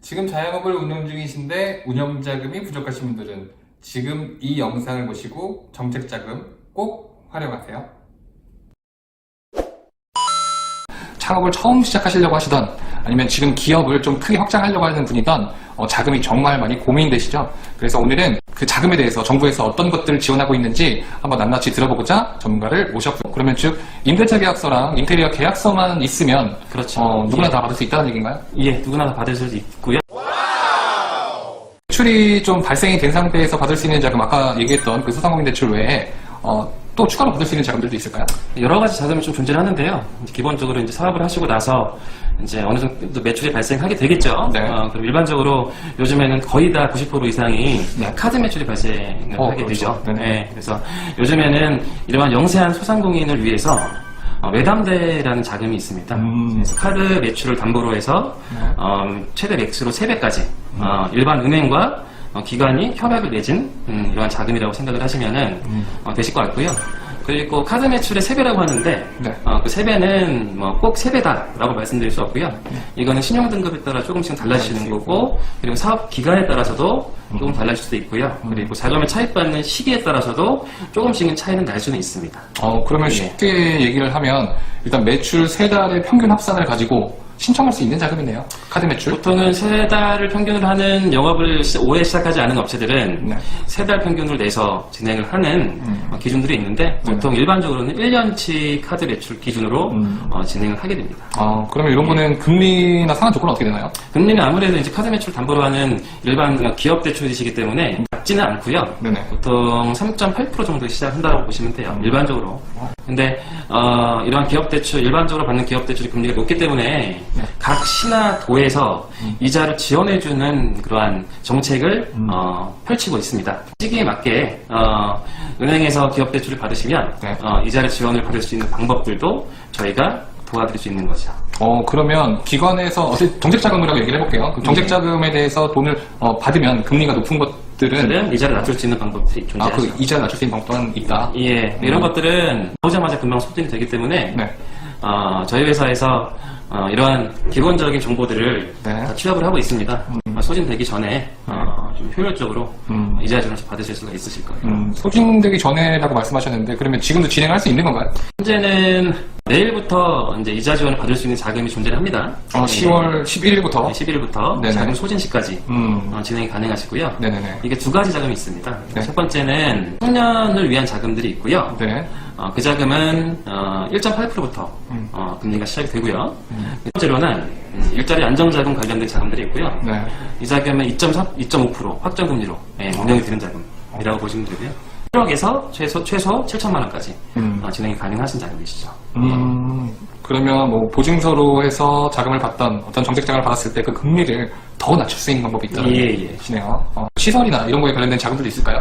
지금 자영업을 운영 중이신데 운영 자금이 부족하신 분들은 지금 이 영상을 보시고 정책 자금 꼭 활용하세요. 창업을 처음 시작하시려고 하시던 아니면 지금 기업을 좀 크게 확장하려고 하는 분이던 어, 자금이 정말 많이 고민되시죠? 그래서 오늘은 그 자금에 대해서 정부에서 어떤 것들을 지원하고 있는지 한번 낱낱이 들어보고자 전문가를 모셨고요. 그러면 즉 임대차 계약서랑 인테리어 계약서만 있으면 그렇죠. 어, 누구나 예. 다 받을 수 있다는 얘기인가요? 예, 누구나 다 받을 수 있고요. 대출이 좀 발생이 된 상태에서 받을 수 있는 자금 아까 얘기했던 그 소상공인 대출 외에 어, 또 추가로 받을 수 있는 자금들도 있을까요? 여러 가지 자금이 좀 존재를 하는데요. 이제 기본적으로 이제 사업을 하시고 나서 이제 어느 정도 매출이 발생하게 되겠죠. 네. 어, 그럼 일반적으로 요즘에는 거의 다 90% 이상이 네. 카드 매출이 발생을 어, 하게 그렇죠. 되죠. 네네. 네, 그래서 요즘에는 이러한 영세한 소상공인을 위해서 어, 외담대라는 자금이 있습니다. 음. 그래서 카드 매출을 담보로 해서 네. 어, 최대 맥스로 3배까지 어, 일반 은행과 어, 기관이 협약을 맺은 음, 이러한 자금이라고 생각을 하시면은 음. 어, 되실 것 같고요. 그리고 카드 매출의 3배라고 하는데 네. 어, 그 3배는 뭐꼭 3배다라고 말씀드릴 수 없고요. 네. 이거는 신용 등급에 따라 조금씩 달라지는 거고 그리고 사업 기간에 따라서도 음. 조금 달라질 수도 있고요. 그리고 자금을 차입받는 시기에 따라서도 조금씩은 차이는 날 수는 있습니다. 어, 그러면 예. 쉽게 얘기를 하면 일단 매출 세 달의 평균 합산을 가지고 신청할 수 있는 자금이네요. 카드 매출. 보통은 세 달을 평균으로 하는 영업을 시- 올해 시작하지 않은 업체들은 네. 세 달 평균을 내서 진행을 하는 음. 어, 기준들이 있는데 보통 일반적으로는 1년치 카드 매출 기준으로 음. 어, 진행을 하게 됩니다. 어, 그러면 이런 거는 금리나 상한 조건은 어떻게 되나요? 금리는 아무래도 이제 카드 매출 담보로 하는 일반 기업 대출이시기 때문에 낮지는 않고요. 네네. 보통 3.8% 정도 시작한다고 보시면 돼요. 일반적으로. 근데 어, 이러한 기업 대출 일반적으로 받는 기업 대출이 금리가 높기 때문에 각 시나 도에서 이자를 지원해주는 그러한 정책을 어, 펼치고 있습니다. 시기에 맞게 어, 은행에서 기업 대출을 받으시면 네. 어, 이자를 지원을 받을 수 있는 방법들도 저희가 도와드릴 수 있는 거죠. 어, 그러면 기관에서 어제 정책자금이라고 얘기를 해볼게요. 그 정책자금에 대해서 돈을 어, 받으면 금리가 높은 것 들은 들은 이자를 낮출 수 있는 방법들이 아, 존재하죠. 그 이자 낮출 수 있는 방법은 있다. 예, 이런 것들은 나오자마자 금방 소진이 되기 때문에 네. 어, 저희 회사에서 어, 이러한 기본적인 정보들을 네. 다 취합을 하고 있습니다. 어, 소진되기 전에 어, 좀 효율적으로 음. 이자 지원을 받으실 수가 있으실 거예요. 음, 소진되기 전에라고 말씀하셨는데 그러면 지금도 진행할 수 있는 건가요? 현재는 내일부터 이제 이자 지원을 받을 수 있는 자금이 존재를 합니다. 어, 10월 11일부터. 11일부터 네네. 자금 소진 시까지 음. 어, 진행이 가능하시고요. 네네네. 이게 두 가지 자금이 있습니다. 네. 첫 번째는 청년을 위한 자금들이 있고요. 네. 어, 그 자금은 어, 1.8%부터 음. 어, 금리가 시작이 되고요. 두 번째로는 음, 일자리 안정자금 관련된 자금들이 있고요. 네. 이 자금은 2.3, 2.5% 확정금리로 예, 운영이 되는 자금이라고 보시면 되고요. 1억에서 최소 최소 7천만 원까지 음. 어, 진행이 가능하신 자금이시죠. 음, 그러면 뭐 보증서로 해서 자금을 받던 어떤 정책 자금을 받았을 때 그 금리를 더 낮출 수 있는 방법이 있다는 예, 예. 것이네요. 어, 시설이나 이런 거에 관련된 자금들도 있을까요?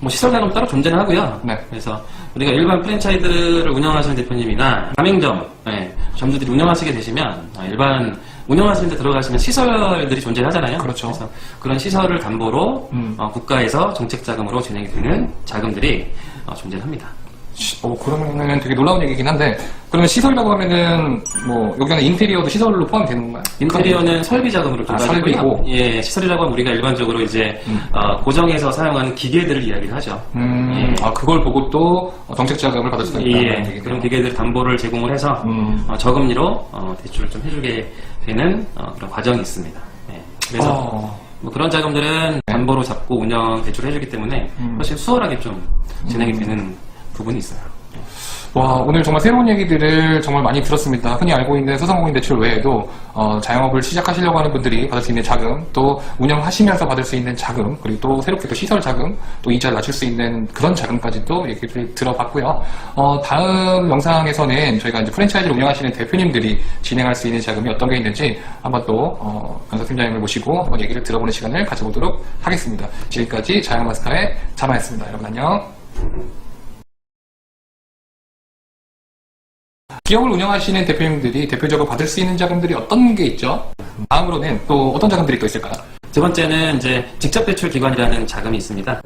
뭐 시설 자금 따로 존재는 하고요. 네. 그래서 우리가 일반 프랜차이즈를 운영하시는 대표님이나 가맹점, 예, 점주들이 운영하시게 되시면 어, 일반 운영하시는 데 들어가시면 시설들이 존재하잖아요. 그렇죠. 래서 그런 시설을 담보로 음. 어, 국가에서 정책 자금으로 진행이 되는 자금들이 어, 존재합니다. 시- 어, 그러면은 되게 놀라운 얘기긴 한데, 그러면 시설이라고 하면은, 뭐, 여기는 인테리어도 시설로 포함이 되는 건가요? 인테리어는 설비 자금으로 아. 설비고. 예, 시설이라고 하면 우리가 일반적으로 이제 어, 고정해서 사용하는 기계들을 이야기를 하죠. 음, 예. 아, 그걸 보고 또 어, 정책 자금을 받을 수가 있다는 예. 그런 기계들 담보를 제공을 해서 음. 어, 저금리로 어, 대출을 좀 해주게 되는 어, 그런 과정이 있습니다. 예, 그래서 어, 뭐 그런 자금들은 담보로 잡고 운영 대출을 해주기 때문에 음. 훨씬 수월하게 좀 진행이 되는 부분이 있어요. 와, 오늘 정말 새로운 얘기들을 정말 많이 들었습니다. 흔히 알고 있는 소상공인 대출 외에도 어, 자영업을 시작하시려고 하는 분들이 받을 수 있는 자금, 또 운영하시면서 받을 수 있는 자금, 그리고 또 새롭게 또 시설 자금, 또 이자를 낮출 수 있는 그런 자금까지도 얘기를 들어봤고요. 어, 다음 영상에서는 저희가 이제 프랜차이즈를 운영하시는 대표님들이 진행할 수 있는 자금이 어떤 게 있는지 한번 또 어, 강석 팀장님을 모시고 한번 얘기를 들어보는 시간을 가져보도록 하겠습니다. 지금까지 자영마스터의 자마였습니다. 여러분 안녕. 기업을 운영하시는 대표님들이 대표적으로 받을 수 있는 자금들이 어떤 게 있죠? 다음으로는 또 어떤 자금들이 또 있을까요? 두 번째는 이제 직접 대출 기관이라는 자금이 있습니다.